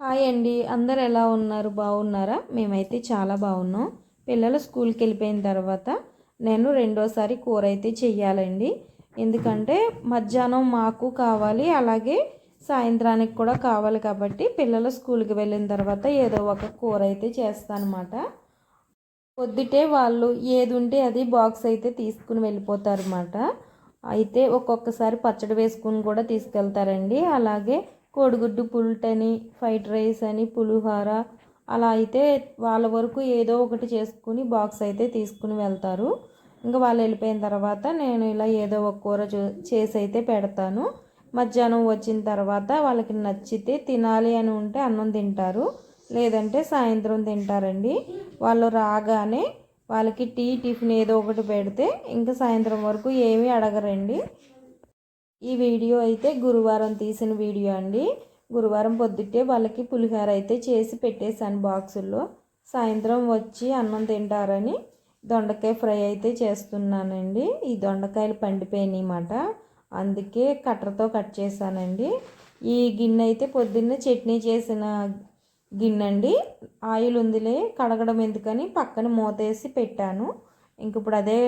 Hi అండి. అందరు ఎలా ఉన్నారు? బాగున్నారా? మేమైతే చాలా బాగున్నాం. పిల్లలు స్కూల్కి వెళ్ళిపోయిన తర్వాత నేను రెండోసారి కూర అయితే చెయ్యాలండి. ఎందుకంటే మధ్యాహ్నం మాకు కావాలి అలాగే సాయంత్రానికి కూడా కావాలి కాబట్టి పిల్లలు స్కూల్కి వెళ్ళిన తర్వాత ఏదో ఒక కూర అయితే చేస్తానమాట. పొద్దుటే వాళ్ళు ఏది ఉంటే అది బాక్స్ అయితే తీసుకుని వెళ్ళిపోతారు అన్నమాట అయితే ఒక్కొక్కసారి పచ్చడి వేసుకుని కూడా తీసుకెళ్తారండి. అలాగే కోడిగుడ్డు పుల్టని ఫ్రైడ్ రైస్ అని పులిహోర అలా అయితే వాళ్ళ వరకు ఏదో ఒకటి చేసుకుని బాక్స్ అయితే తీసుకుని వెళ్తారు. ఇంకా వాళ్ళు వెళ్ళిపోయిన తర్వాత నేను ఇలా ఏదో ఒక కూర చేసి అయితే పెడతాను. మధ్యాహ్నం వచ్చిన తర్వాత వాళ్ళకి నచ్చితే తినాలి అని ఉంటే అన్నం తింటారు. లేదంటే సాయంత్రం తింటారండి. వాళ్ళు రాగానే వాళ్ళకి టీ టిఫిన్ ఏదో ఒకటి పెడితే ఇంకా సాయంత్రం వరకు ఏమీ అడగరండి. ఈ వీడియో అయితే గురువారం తీసిన వీడియో అండి. గురువారం పొద్దుటే వాళ్ళకి పులిహోర అయితే చేసి పెట్టేశాను బాక్సుల్లో. సాయంత్రం వచ్చి అన్నం తింటారని దొండకాయ ఫ్రై అయితే చేస్తున్నానండి. ఈ దొండకాయలు పండిపోయినాయి మాట అందుకే కట్టర్తో కట్ చేశానండి. ఈ గిన్నె అయితే పొద్దున్నే చట్నీ చేసిన గిన్నె అండి ఆయిల్ ఉందిలే కడగడం ఎందుకని పక్కన మూతేసి పెట్టాను. ఇంక ఇప్పుడు అదే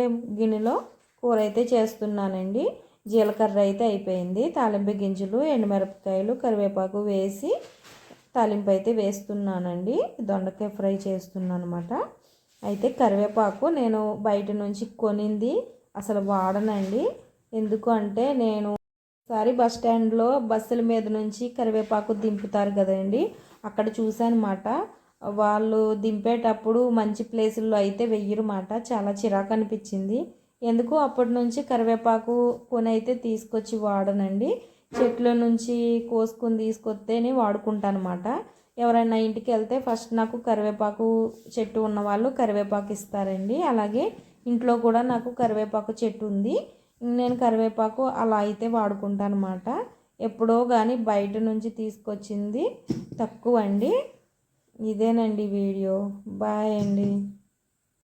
గిన్నెలో కూర అయితే చేస్తున్నానండి. జీలకర్ర అయితే అయిపోయింది. తాలింపు గింజలు ఎండుమిరపకాయలు కరివేపాకు వేసి తాలింపు అయితే వేస్తున్నానండి. దొండకాయ ఫ్రై చేస్తున్నాను అనమాట అయితే కరివేపాకు నేను బయట నుంచి కొనింది అసలు వాడనండి. ఎందుకు అంటే నేను ఒకసారి బస్ స్టాండ్లో బస్సుల మీద నుంచి కరివేపాకు దింపుతారు కదండి అక్కడ చూశానమాట. వాళ్ళు దింపేటప్పుడు మంచి ప్లేసుల్లో అయితే వెయ్యరు మాట చాలా చిరాకు అనిపించింది. ఎందుకు అప్పటి నుంచి కరివేపాకు కొనైతే తీసుకొచ్చి వాడనండి. చెట్ల నుంచి కోసుకొని తీసుకొస్తేనే వాడుకుంటాను అనమాట ఎవరైనా ఇంటికి వెళ్తే ఫస్ట్ నాకు కరివేపాకు చెట్టు ఉన్న వాళ్ళు కరివేపాకు ఇస్తారండి. అలాగే ఇంట్లో కూడా నాకు కరివేపాకు చెట్టు ఉంది. నేను కరివేపాకు అలా అయితే వాడుకుంటాను అనమాట ఎప్పుడో కానీ బయట నుంచి తీసుకొచ్చింది తక్కువ అండి ఇదేనండి వీడియో. బాయ్ అండి.